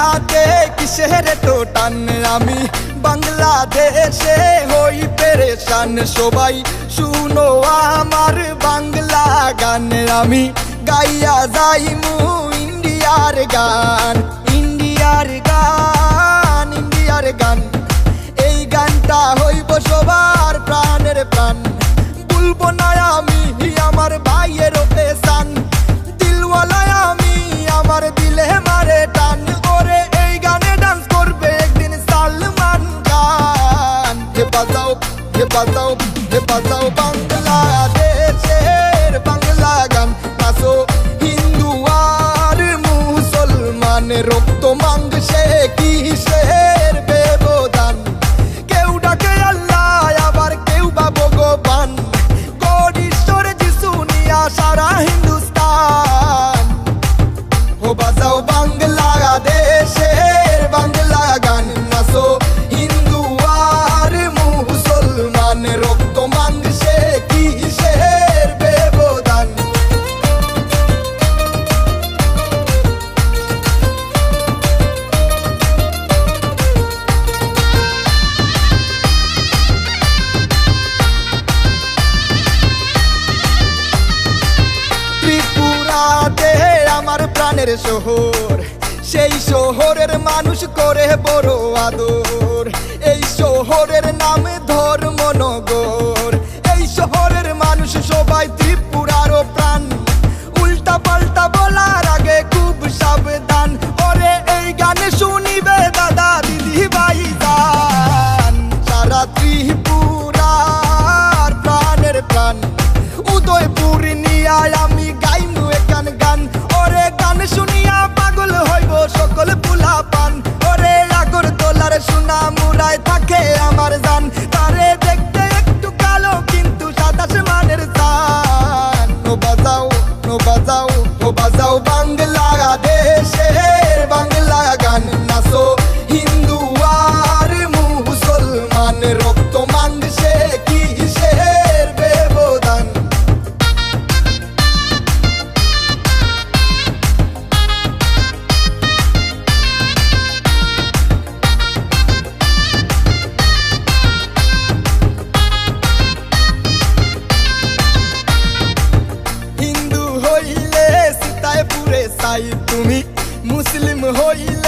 ইন্ডিয়াতে কিসের তো টান আমি? বাংলাদেশে হই পেরেশান, সবাই শুনো আমার বাংলা গান। আমি গাইয়া যাই মু ইন্ডিয়ার গান ইন্ডিয়ার গান ইন্ডিয়ার গান। এই গানটা হইব সবার প্রাণের প্রাণ। বলব না আমি আমার ভাইয়ের পেশান বাজাও হে বাজাও হে বাজাও বাংলাদেশের বাংলা গান নাচো হিন্দু আর মুসলমানের রক্ত মাংসে কিসের প্রাণের শহর। সেই শহরের মানুষ করে বড় আদর। এই শহরের নাম ধর্মনগর। এই শহরের মানুষ সবাই ত্রিপুরারও প্রাণ। উল্টা পাল্টা বলার আগে খুব সাবধান। ওরে এই গানে শুনিবে দাদা দিদি ভাই যান সারা ত্রিপুরার প্রাণের প্রাণ। উদয়পুর নিয়া আমি সকল পুলা পান ওরে আগর তোলার সোনা মুরায় থাকে আমার জান। তারে দেখতে একটু কালো, কিন্তু সাতাশ মানের জান। নো বাজাও নো বাজাও নো বাজাও বাংলাদেশের বাংলা গান। পুরে সাই তুমি মুসলিম হইলে